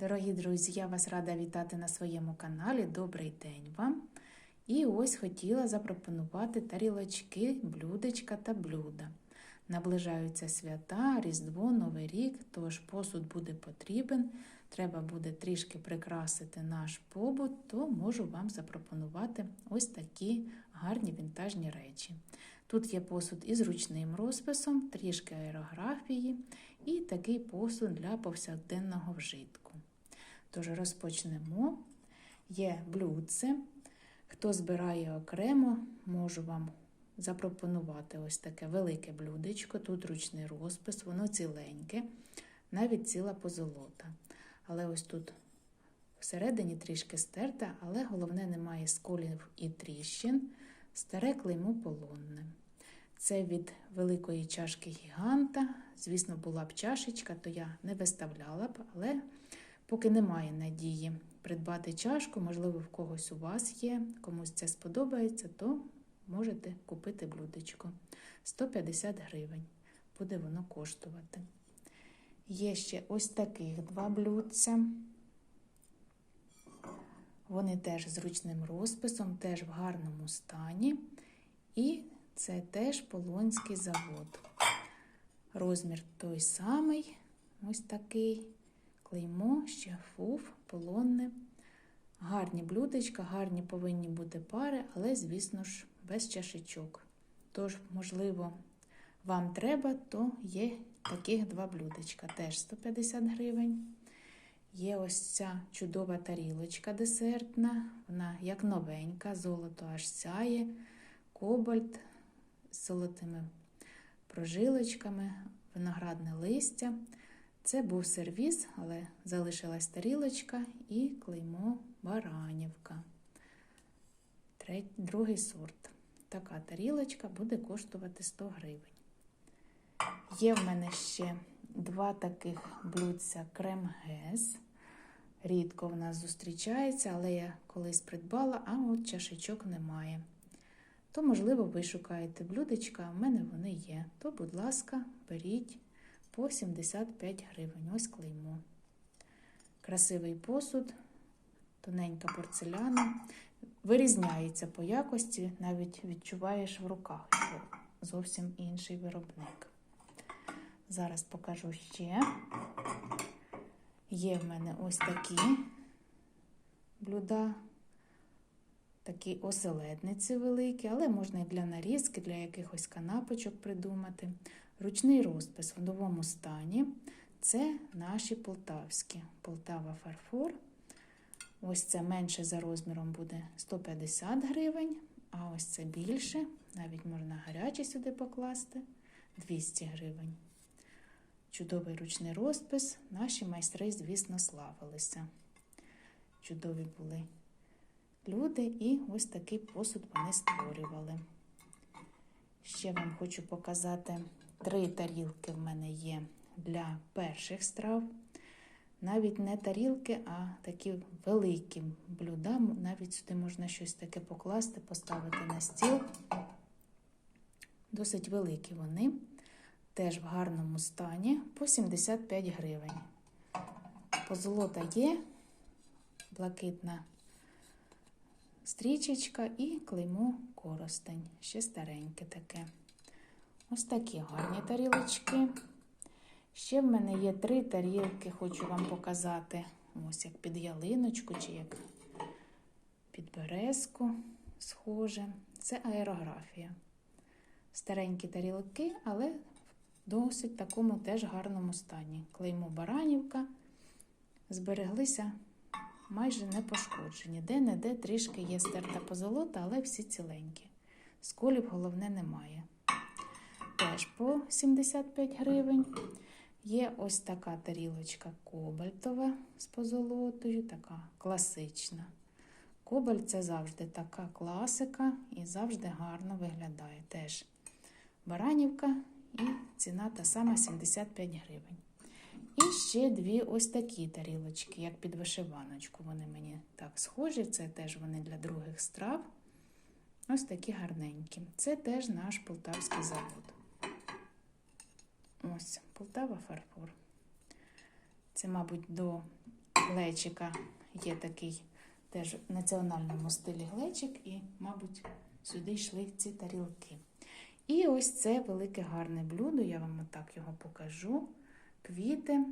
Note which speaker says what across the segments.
Speaker 1: Дорогі друзі, я вас рада вітати на своєму каналі. Добрий день вам! І ось хотіла запропонувати тарілочки, блюдечка та блюда. Наближаються свята, Різдво, Новий рік, тож посуд буде потрібен. Треба буде трішки прикрасити наш побут, то можу вам запропонувати ось такі гарні вінтажні речі. Тут є посуд із ручним розписом, трішки аерографії і такий посуд для повсякденного вжитку. Тож розпочнемо. Є блюдце. Хто збирає окремо, можу вам запропонувати ось таке велике блюдечко. Тут ручний розпис, воно ціленьке, навіть ціла позолота. Але ось тут всередині трішки стерта, але головне немає сколів і тріщин. Старе клеймо полонне. Це від великої чашки гіганта. Звісно, була б чашечка, то я не виставляла б, але поки немає надії придбати чашку, можливо, в когось у вас є, комусь це сподобається, то можете купити блюдечко. 150 гривень буде воно коштувати. Є ще ось таких два блюдця. Вони теж з ручним розписом, теж в гарному стані. І це теж Полонський завод. Розмір той самий, ось такий. Клеймо, ще фуф, полонне. Гарні блюдечка, гарні повинні бути пари, але, звісно ж, без чашечок. Тож, можливо, вам треба, то є таких два блюдечка. Теж 150 гривень. Є ось ця чудова тарілочка десертна, вона як новенька, золото аж сяє, кобальт з золотими прожилочками, виноградне листя. Це був сервіз, але залишилась тарілочка і клеймо Баранівка. Другий сорт. Така тарілочка буде коштувати 100 гривень. Є в мене ще два таких блюдця крем-гез. Рідко в нас зустрічається, але я колись придбала, а от чашечок немає. То, можливо, ви шукаєте блюдечка, а в мене вони є. То, будь ласка, беріть по 75 гривень. Ось клеймо. Красивий посуд, тоненька порцеляна. Вирізняється по якості, навіть відчуваєш в руках, що зовсім інший виробник. Зараз покажу ще. Є в мене ось такі блюда, такі оселедниці великі, але можна і для нарізки, для якихось канапочок придумати. Ручний розпис в новому стані. Це наші полтавські. Полтава фарфор. Ось це менше за розміром буде 150 гривень, а ось це більше, навіть можна гарячі сюди покласти 200 гривень. Чудовий ручний розпис. Наші майстри, звісно, славилися. Чудові були люди, і ось такий посуд вони створювали. Ще вам хочу показати три тарілки в мене є для перших страв. Навіть не тарілки, а такі великі блюда. Навіть сюди можна щось таке покласти, поставити на стіл. Досить великі вони, теж в гарному стані, по 75 гривень. Позолота є, блакитна стрічечка і клеймо коростень. Ще стареньке таке. Ось такі гарні тарілочки. Ще в мене є три тарілки, хочу вам показати. Ось як під ялиночку, чи як під березку схоже. Це аерографія. Старенькі тарілки, але в досить такому теж гарному стані. Клеймо Баранівка. Збереглися майже не пошкоджені. Де-не-де трішки є стерта позолота, але всі ціленькі. Сколів, головне, немає. Теж по 75 гривень. Є ось така тарілочка кобальтова з позолотою, така класична. Кобальт це завжди така класика і завжди гарно виглядає. Теж баранівка і ціна та сама 75 гривень. І ще дві ось такі тарілочки, як під вишиваночку. Вони мені так схожі, це теж вони для других страв. Ось такі гарненькі. Це теж наш полтавський завод. Ось, Полтава фарфор. Це, мабуть, до глечика. Є такий теж в національному стилі глечик, і, мабуть, сюди йшли ці тарілки. І ось це велике гарне блюдо, я вам отак його покажу. Квіти,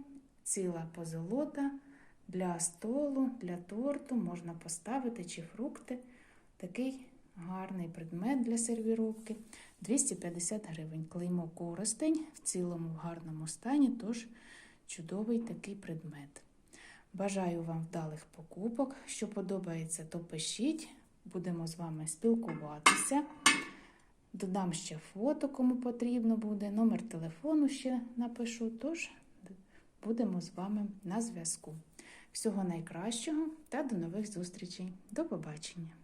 Speaker 1: ціла позолота для столу, для торту можна поставити чи фрукти. Такий гарний предмет для сервіровки. 250 гривень. Клеймо коростень в цілому в гарному стані, тож чудовий такий предмет. Бажаю вам вдалих покупок. Що подобається, то пишіть. Будемо з вами спілкуватися. Додам ще фото, кому потрібно буде. Номер телефону ще напишу. Тож будемо з вами на зв'язку. Всього найкращого та до нових зустрічей. До побачення!